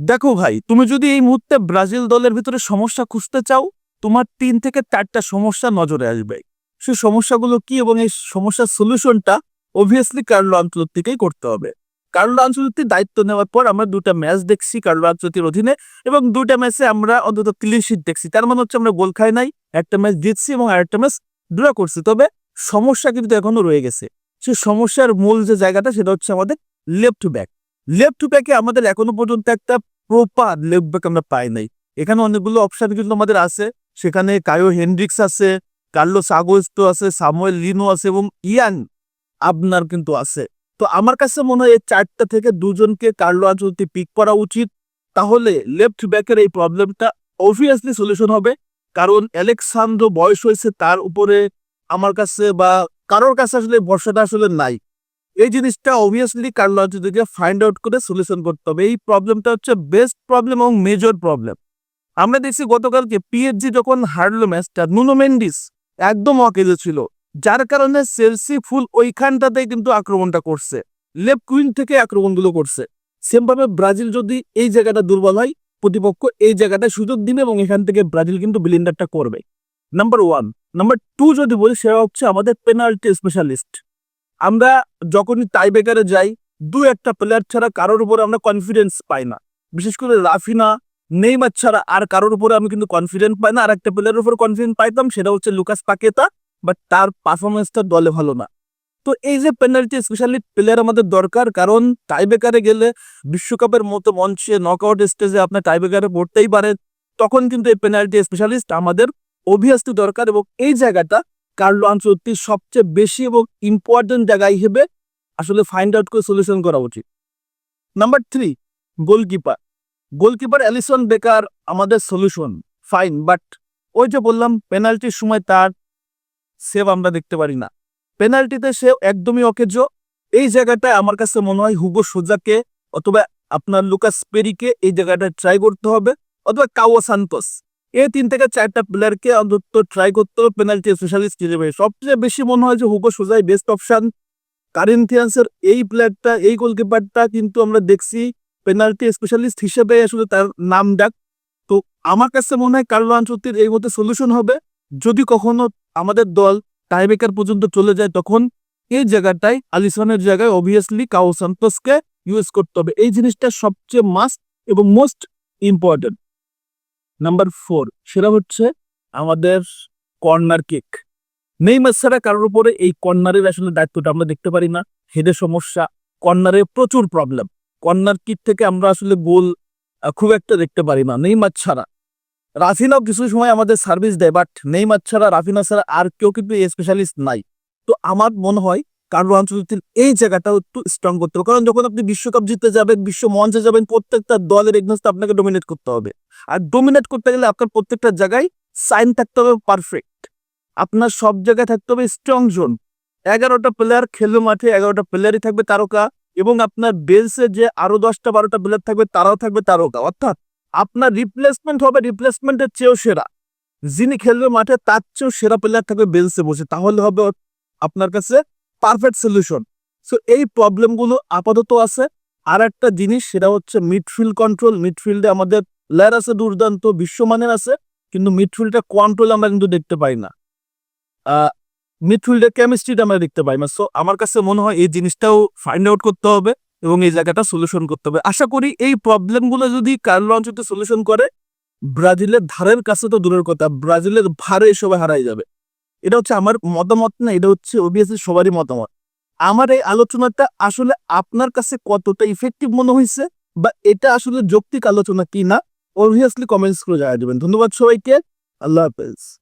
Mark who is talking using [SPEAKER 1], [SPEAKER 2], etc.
[SPEAKER 1] দেখো ভাই, তুমি যদি এই মুহূর্তে ব্রাজিল দলের ভিতরে সমস্যা খুঁজতে চাও, তোমার তিন থেকে চারটা সমস্যা নজরে আসবে। সেই সমস্যাগুলো কি এবং এই সমস্যার সলিউশনটা অবভিয়াসলি কার্লো আঞ্চলতিকেই করতে হবে। কার্লো আঞ্চলতির দায়িত্ব নেওয়ার পর আমরা দুটা ম্যাচ দেখছি কার্লো আঞ্চলতির অধীনে এবং দুটা ম্যাচে আমরা অন্তত ক্লিন শিট দেখছি। তার মানে হচ্ছে আমরা গোল খাই নাই, একটা ম্যাচ জিতছি এবং আরেকটা ম্যাচ ড্র করছি। তবে সমস্যা কিন্তু এখনও রয়ে গেছে। সে সমস্যার মূল যে জায়গাটা সেটা হচ্ছে আমাদের লেফট ব্যাক লেফট ব্যাকে আমাদের এখনও পর্যন্ত একটা প্রপার লেফট ব্যাক আমরা পাই নাই। এখানে অনেকগুলো অপশন কিন্তু আমাদের আছে। সেখানে কায়ো হেনড্রিক্স আছে কার্লোস আগোস্তো আছে সামুয়েল লিনো আছে এবং ইয়ান আপনার কিন্তু আছে। তো আমার কাছে মনে হয় এই চারটা থেকে দুজনকে কার্লো আঞ্চলতি পিক করা উচিত। তাহলে লেফট ব্যাকের এই প্রবলেমটা অবভিয়াসলি সলিউশন হবে। কারণ অ্যালেক্সান্দ্রো বয়স হয়েছে তার উপরে আমার কাছে বা কারোর কাছে আসলে ভরসাটা আসলে নাই। এই জিনিসটা অবভিয়াসলি কার্লো আঞ্চলতিকে ফাইন্ড আউট করে সলিউশন করতে হবে। এই প্রবলেমটা হচ্ছে বেস্ট প্রবলেম এবং মেজর প্রবলেম আমরা দেখছি গতকালকে পিএইচজি যখন হারলো ম্যাচটা নুনো মেন্ডিস একদম অকেজে ছিল। যার কারণে সেলসি ফুল ওইখানটাতেই কিন্তু আক্রমণটা করছে। লেফট কুইন থেকে আক্রমণগুলো করছে। সেমভাবে ব্রাজিল যদি এই জায়গাটা দুর্বল হয়, প্রতিপক্ষ এই জায়গাটা সুযোগ দিবে এবং এখান থেকে ব্রাজিল কিন্তু বিলিন্ডারটা করবে। নাম্বার ওয়ান নাম্বার টু যদি বলি, সেটা হচ্ছে আমাদের পেনাল্টি স্পেশালিস্ট আমরা যখনই টাইব্রেকারে যাই, দু একটা প্লেয়ার ছাড়া কারোর উপরে আমরা কনফিডেন্স পাই না। বিশেষ করে রাফিনা, নেইমার ছাড়া আর কারোর উপরে আমি কিন্তু কনফিডেন্ট পাই না। আর একটা প্লেয়ারের উপর কনফিডেন্ট পাইতাম, সেটা হচ্ছে লুকাস পাকেতা বাট তার পারফরমেন্সটা দলে ভালো না। তো এই যে পেনাল্টি স্পেশালি প্লেয়ার আমাদের দরকার, কারণ টাইব্রেকারে গেলে বিশ্বকাপের মতো মঞ্চে নকআউট স্টেজে আপনার টাইব্রেকারে পড়তেই পারেন তখন কিন্তু এই পেনাল্টি স্পেশালিস্ট আমাদের অভিয়াসলি দরকার এবং এই জায়গাটা কার্লো আঞ্চলতির সবচেয়ে বেশি এবং ইম্পর্টেন্ট জায়গা হিসেবে আসলে ফাইন্ড আউট করে সলিউশন করা উচিত। Number three goalkeeper goalkeeper Alisson Becker আমাদের সলিউশন ফাইন বাট ওই যে বললাম পেনাল্টির সময় তার সেভ আমরা দেখতে পারি না। পেনাল্টিতে সে একদমই অকেজ। এই জায়গাটায় আমার কাছে মনে হয় হুগো সোজাকে অথবা আপনার লুকাস পেরিকে এই জায়গাটায় ট্রাই করতে হবে, অথবা কাও সান্তোস এই তিন থেকে চারটা প্লেয়ারকে অন্তত ট্রাই করতে হবে পেনাল্টি স্পেশালিস্ট হিসেবে সবচেয়ে বেশি মনে হয় যে হুগো সোজাই বেস্ট অপশন কারেন্থিয়ান্সের এই প্লেয়ারটা এই গোলকিপারটা কিন্তু আমরা দেখছি পেনাল্টি স্পেশালিস্ট হিসেবে আসলে তার নাম ডাক। তো আমার কাছে মনে হয় কার্লো আঞ্চলতির এই মধ্যে সলিউশন হবে। যদি কখনো আমাদের দল টাইব্রেকার পর্যন্ত চলে যায়, তখন এই জায়গাটায়, আলিসনের জায়গায় অবভিয়াসলি কাও সান্তোসকে ইউজ করতে হবে। এই জিনিসটা সবচেয়ে মাস্ট এবং মোস্ট ইম্পর্টেন্ট নাম্বার ফোর সেটা হচ্ছে আমাদের কর্নার কিক নেইমার ছাড়া কারোর উপরে এই কর্নারের আসলে দায়িত্বটা আমরা দেখতে পারি না। হেডের সমস্যা কর্নারে প্রচুর প্রবলেম কর্নার কিক থেকে আমরা আসলে গোল খুব একটা দেখতে পারি না, নেইমার ছাড়া। রাফিনাও কিছু সময় আমাদের সার্ভিস দেয় বাট নেইমার ছাড়া, রাফিনা ছাড়া আর কেউ কিন্তু স্পেশালিস্ট নাই। তো আমার মনে হয় কার্লো আঞ্চলিক এই জায়গাটাও একটু স্ট্রং করতে হবে। কারণ যখন আপনি বিশ্বকাপ জিততে যাবেন, বিশ্ব মঞ্চে যাবেন, প্রত্যেকটা দলের এগনেস্ট আপনাকে ডোমিনেট করতে হবে। আর ডোমিনেট করতে গেলে আপনার প্রত্যেকটা জায়গায় সাইন থাকতে হবে পারফেক্ট আপনার সব জায়গায় থাকতে হবে স্ট্রং জোন এগারোটা প্লেয়ার খেলবে মাঠে, এগারোটা প্লেয়ারই থাকবে তারকা এবং আপনার বেলসে যে আরও দশটা, বারোটা প্লেয়ার থাকবে তারাও থাকবে তারকা। অর্থাৎ আপনার রিপ্লেসমেন্ট হবে রিপ্লেসমেন্টের চেয়েও সেরা। যিনি খেলবে মাঠে, তার চেয়েও সেরা প্লেয়ার থাকবে বেলসে বসে। তাহলে হবে আপনার কাছে পারফেক্ট সলিউশন সো এই প্রবলেমগুলো আপাতত আছে। আর একটা জিনিস, সেটা হচ্ছে মিডফিল্ড কন্ট্রোল মিডফিল্ডে আমাদের প্লেয়ার আছে দুর্দান্ত, বিশ্বমানের আছে, কিন্তু মিডফিল্ডের কন্ট্রোল আমরা কিন্তু দেখতে পাই না। মিডফিল্ডের কেমিস্ট্রিটা আমরা দেখতে পাই না। সো আমার কাছে মনে হয় এই জিনিসটাও ফাইন্ড আউট করতে হবে এবং এই জায়গাটা সলিউশন করতে হবে। আশা করি এই প্রবলেমগুলো যদি কার্লো অঞ্চলতে সলিউশন করে, ব্রাজিলের ধারের কাছে তো দূরের কথা, ব্রাজিলের ভারে সবাই হারাই যাবে। এটা হচ্ছে আমার মতামত না, এটা হচ্ছে অবভিয়াসলি সবারই মতামত। আমার এই আলোচনাটা আসলে আপনার কাছে কতটা ইফেক্টিভ মনে হয়েছে বা এটা আসলে যৌক্তিক আলোচনা কি না অবভিয়াসলি কমেন্টস করে জানিয়ে দেবেন। ধন্যবাদ সবাইকে, আল্লাহ হাফেজ।